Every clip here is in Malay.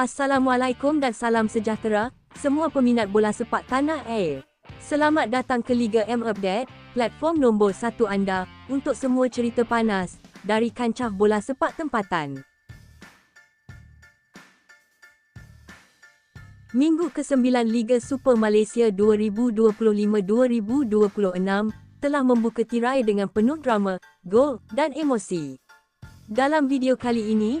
Assalamualaikum dan salam sejahtera, semua peminat bola sepak tanah air. Selamat datang ke Liga M Update, platform nombor satu anda untuk semua cerita panas dari kancah bola sepak tempatan. Minggu ke-9 Liga Super Malaysia 2025-2026 telah membuka tirai dengan penuh drama, gol dan emosi. Dalam video kali ini,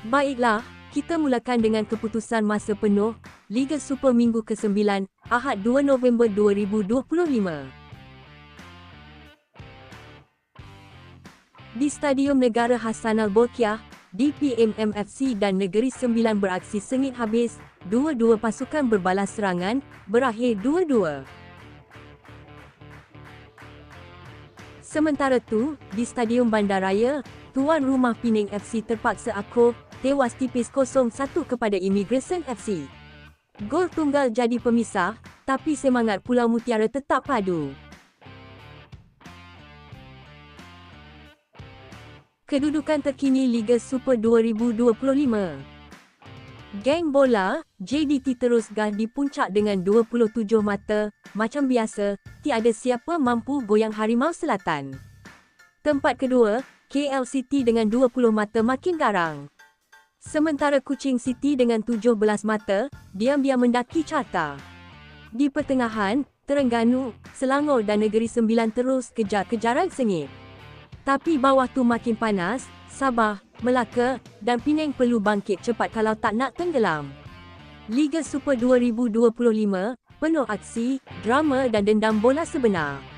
Baiklah, kita mulakan dengan keputusan masa penuh Liga Super Minggu ke-9, Ahad 2 November 2025. Di Stadium Negara Hassanal Bolkiah, DPMMFC dan Negeri Sembilan beraksi sengit habis, dua-dua pasukan berbalas serangan, berakhir dua-dua. Sementara tu, di Stadium Bandaraya, tuan rumah Pening FC terpaksa akur, tewas tipis 0-1 kepada Immigration FC. Gol tunggal jadi pemisah, tapi semangat Pulau Mutiara tetap padu. Kedudukan terkini Liga Super 2025. Geng bola, JDT terus gah di puncak dengan 27 mata, macam biasa, tiada siapa mampu goyang Harimau Selatan. Tempat kedua, KL City dengan 20 mata makin garang. Sementara Kuching City dengan 17 mata, diam-diam mendaki carta. Di pertengahan, Terengganu, Selangor dan Negeri Sembilan terus kejar-kejaran sengit. Tapi bawah tu makin panas, Sabah, Melaka dan Penang perlu bangkit cepat kalau tak nak tenggelam. Liga Super 2025 penuh aksi, drama dan dendam bola sebenar.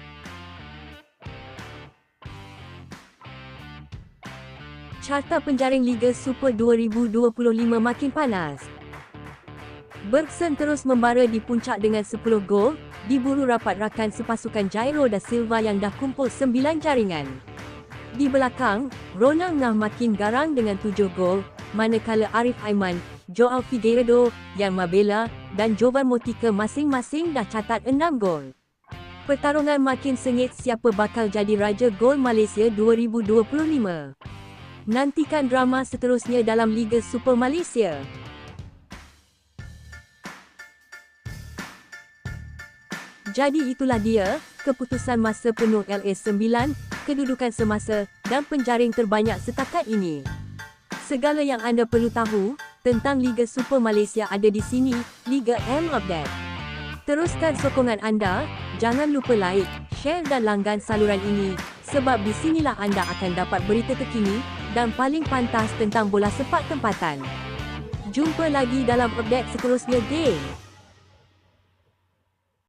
Carta penjaring Liga Super 2025 makin panas. Bergson terus membara di puncak dengan 10 gol, diburu rapat rakan sepasukan Jairo da Silva yang dah kumpul 9 jaringan. Di belakang, Ronald Ngah makin garang dengan tujuh gol, manakala Arif Aiman, Joao Figueiredo, Yan Mabela dan Jovan Motika masing-masing dah catat enam gol. Pertarungan makin sengit siapa bakal jadi Raja Gol Malaysia 2025. Nantikan drama seterusnya dalam Liga Super Malaysia. Jadi itulah dia, keputusan masa penuh LA 9 kedudukan semasa dan penjaring terbanyak setakat ini. Segala yang anda perlu tahu tentang Liga Super Malaysia ada di sini, Liga M Update. Teruskan sokongan anda, jangan lupa like, share dan langgan saluran ini sebab di sinilah anda akan dapat berita terkini dan paling pantas tentang bola sepak tempatan. Jumpa lagi dalam update seterusnya, geng!